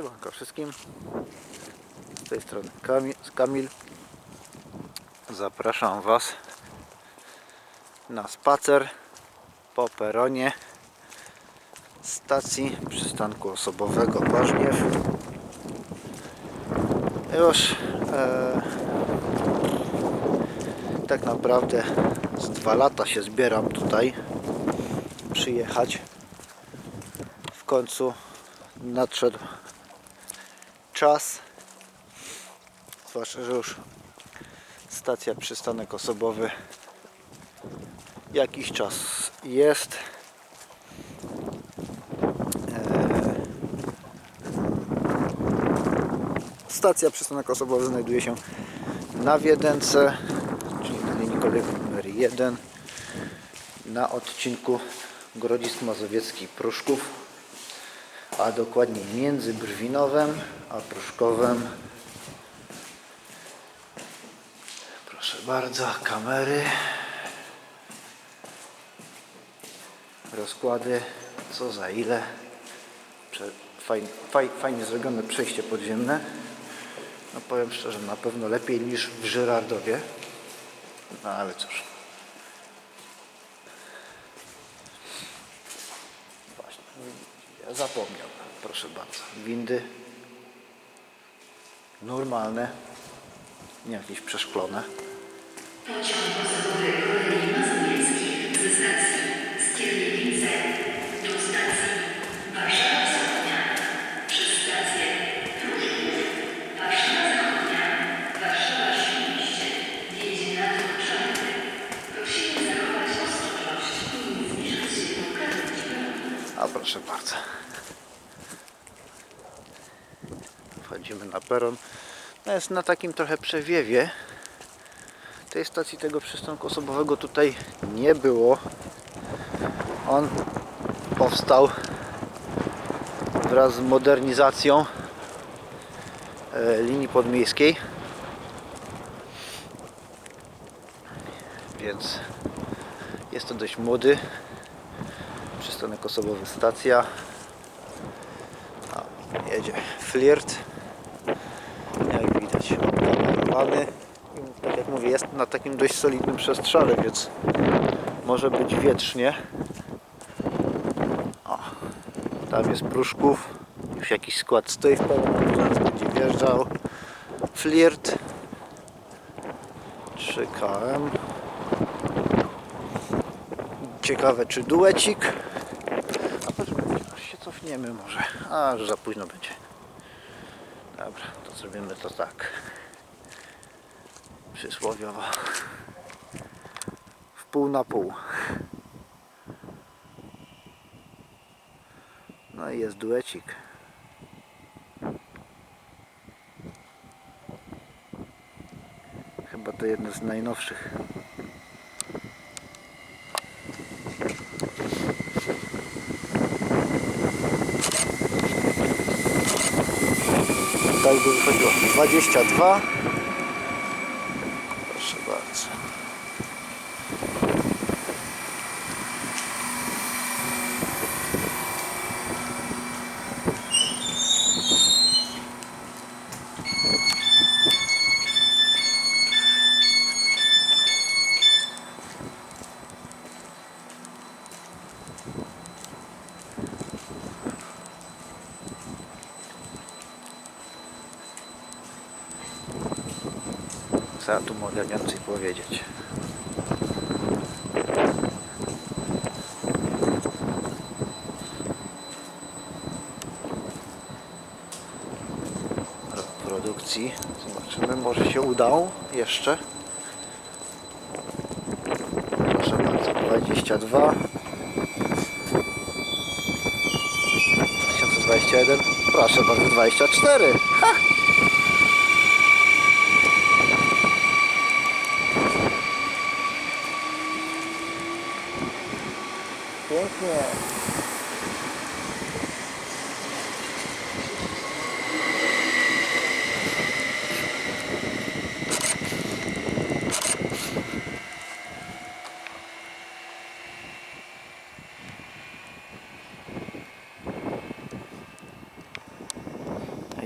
Siemanko wszystkim. Z tej strony Kamil. Zapraszam Was na spacer po peronie stacji przystanku osobowego Paździerz. Już e, tak naprawdę z dwa lata się zbieram tutaj przyjechać. W końcu nadszedł czas, zwłaszcza, że już stacja przystanek osobowy jakiś czas jest. Eee, Stacja przystanek osobowy znajduje się na Wiedence, czyli na linii kolejowej numer 1 na odcinku Grodzisk Mazowiecki Pruszków a dokładnie między Brwinowem a Pruszkowem. Proszę bardzo, kamery. Rozkłady, co za ile. Fajnie, faj, fajnie zrobione przejście podziemne. No powiem szczerze, na pewno lepiej niż w Żyrardowie. No ale cóż. Właśnie, zapomniał. Proszę bardzo. Windy normalne, nie jakieś przeszklone. Pociąg ze stacji do stacji Warszawa przez stację Warszawa Warszawa zachować ostrożność i nie się. A proszę bardzo. Wchodzimy na peron. No jest na takim trochę przewiewie. Tej stacji tego przystanku osobowego tutaj nie było. On powstał wraz z modernizacją e, linii podmiejskiej. Więc jest to dość młody przystanek osobowy stacja jedzie flirt jak widać okamerowany I tak jak mówię jest na takim dość solidnym przestrzale więc może być wietrznie. O, tam jest Pruszków. Już jakiś skład stoi w pełni zaraz będzie wjeżdżał. Flirt. 3KM Ciekawe czy duecik? A aż się cofniemy może. A, że za późno będzie Dobra, to zrobimy to tak. Przysłowiowo. W pół na pół. No i jest duecik. Chyba to jeden z najnowszych Tak by wychodziło. 22. Proszę bardzo. Co ja tu mogę więcej powiedzieć? Produkcji. Zobaczymy, może się udało jeszcze. Proszę bardzo, 22 2021 Proszę bardzo, 24 ha! Pięknie.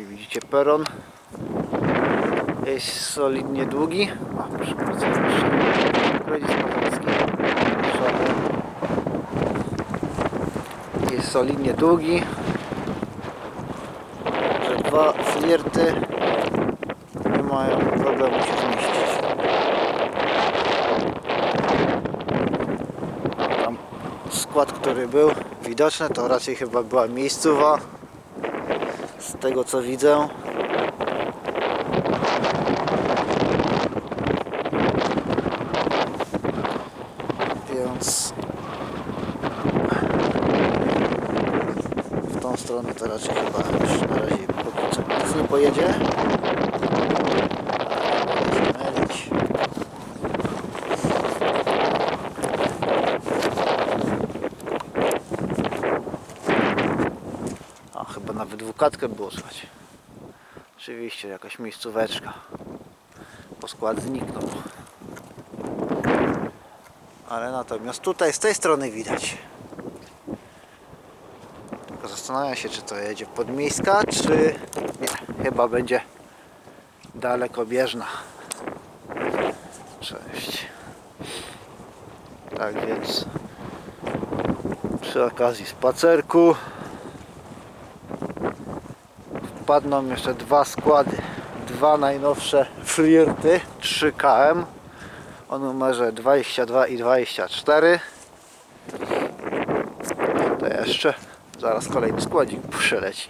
widzicie peron jest solidnie długi. O, proszę bardzo, proszę. Grodziec Mazowiecki. Warszawa. Jest solidnie długi. Że dwa flirty nie mają problemu się zmieścić. Tam skład, który był widoczny, to raczej chyba była miejscowa. Z tego co widzę. Więc w tą stronę to raczej chyba już na razie póki co nic pojedzie. A chyba nawet dwukatkę było słychać. Oczywiście jakaś miejscóweczka. Bo skład zniknął. Ale natomiast tutaj z tej strony widać. Zastanawiam się, czy to jedzie podmiejska, czy nie. Chyba będzie dalekobieżna. Cześć. Tak więc przy okazji spacerku wpadną jeszcze dwa składy. Dwa najnowsze flirty 3KM o numerze 22 i 24. To jeszcze zaraz kolejny składzik przyleci.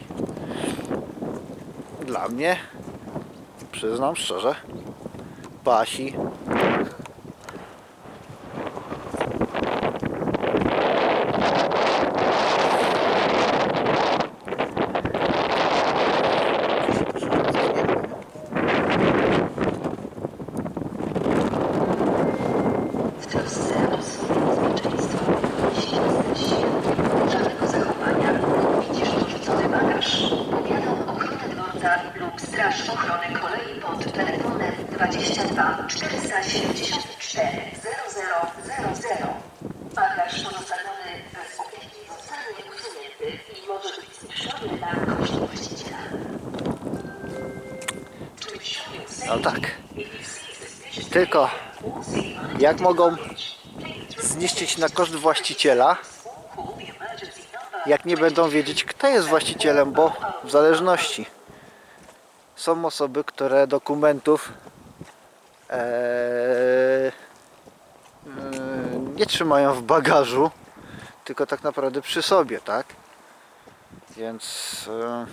Dla mnie, przyznam szczerze, pasi. Bagaż pozostawiony bez opieki zostanie usunięty i może być zniszczony na koszt właściciela. No tak. Tylko jak mogą zniszczyć na koszt właściciela, jak nie będą wiedzieć kto jest właścicielem, bo w zależności są osoby, które dokumentów yy, nie trzymają w bagażu, tylko tak naprawdę przy sobie, tak? Więc e,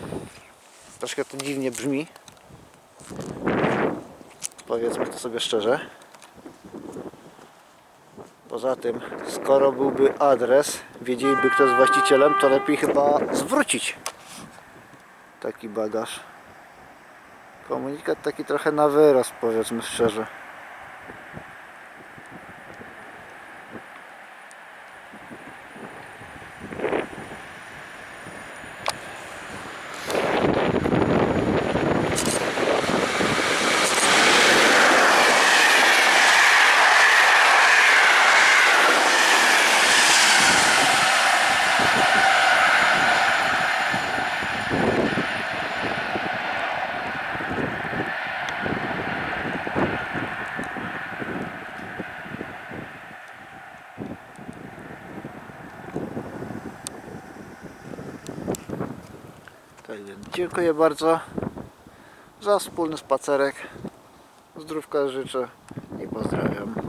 troszkę to dziwnie brzmi. Powiedzmy to sobie szczerze. Poza tym, skoro byłby adres, wiedzieliby kto jest właścicielem, to lepiej chyba zwrócić taki bagaż. Komunikat taki trochę na wyrost, powiedzmy szczerze. Dziękuję bardzo za wspólny spacerek. Zdrówka życzę i pozdrawiam.